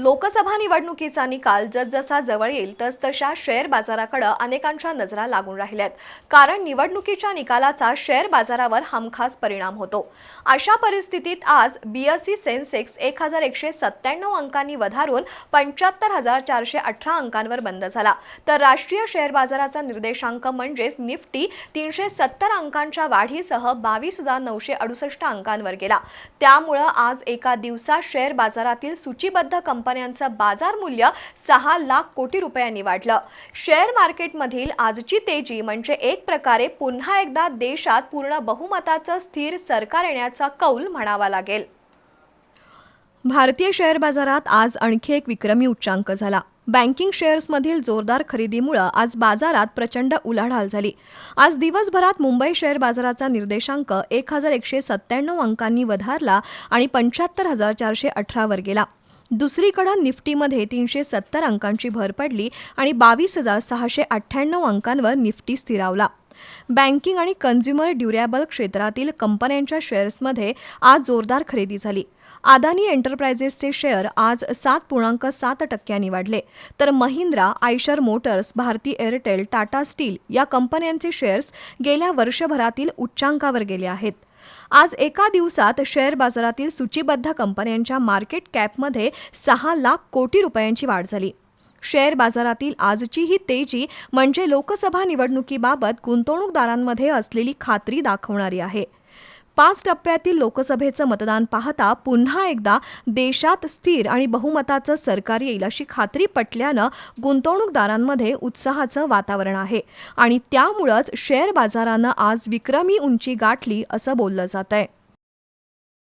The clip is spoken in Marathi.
लोकसभा निवडणुकीचा निकाल जसजसा जवळ येईल तसतशा शेअर बाजाराकडे अनेकांच्या नजरा लागून राहिल्यात. कारण निवडणुकीच्या निकालाचा शेअर बाजारावर हमखास परिणाम होतो. अशा परिस्थितीत आज बीएससी सेन्सेक्स एक हजार एकशे सत्त्याण्णव अंकांनी वधारून पंच्याहत्तर हजार चारशे अठरा अंकांवर बंद झाला. तर राष्ट्रीय शेअर बाजाराचा निर्देशांक म्हणजेच निफ्टी तीनशे सत्तर अंकांच्या वाढीसह बावीस हजार नऊशे अडुसष्ट अंकांवर गेला. त्यामुळं आज एका दिवसात शेअर बाजारातील सूचीबद्ध कंपन्यांचं बाजार मूल्य सहा लाख कोटी रुपयांनी वाढलं. शेअर मार्केटमधील आजची तेजी म्हणजे एक प्रकारे पुन्हा एकदा देशात पूर्ण बहुमताचं स्थिर सरकार येण्याचा कौल म्हणावा लागेल. भारतीय शेअर बाजारात आज आणखी एक विक्रमी उच्चांक झाला. बँकिंग शेअर्समधील जोरदार खरेदीमुळं आज बाजारात प्रचंड उलाढाल झाली. आज दिवसभरात मुंबई शेअर बाजाराचा निर्देशांक एक हजार एकशे सत्त्याण्णव अंकांनी वधारला आणि पंच्याहत्तर हजार चारशे अठरावर गेला. दुसरीकडं निफ्टीमध्ये तीनशे सत्तर अंकांची भर पडली आणि बावीस हजार सहाशे अठ्ठ्याण्णव अंकांवर निफ्टी स्थिरावला. बँकिंग आणि कन्झ्युमर ड्युरेबल क्षेत्रातील कंपन्यांच्या शेअर्समध्ये आज जोरदार खरेदी झाली. अदानी एंटरप्राइजेसचे शेअर आज सात पूर्णांक सात टक्क्यांनी वाढले. तर Mahindra Eicher motors Bharti Airtel Tata steel या कंपन्यांचे शेअर्स गेल्या वर्षभरातील उच्चांकावर गेले आहेत. आज एका दिवसात शेअर बाजारातील सूचीबद्ध कंपन्यांच्या मार्केट कॅपमध्ये सहा लाख कोटी रुपयांची वाढ झाली. शेअर बाजारातील आजची ही तेजी म्हणजे लोकसभा निवडणुकीबाबत गुंतवणूकदारांमध्ये असलेली खात्री दाखवणारी आहे. पाच टप्प्यातील लोकसभेचं मतदान पाहता पुन्हा एकदा देशात स्थिर आणि बहुमताचं सरकार येईल अशी खात्री पटल्यानं गुंतवणूकदारांमध्ये उत्साहाचं वातावरण आहे आणि त्यामुळंच शेअर बाजारानं आज विक्रमी उंची गाठली असं बोललं जात आहे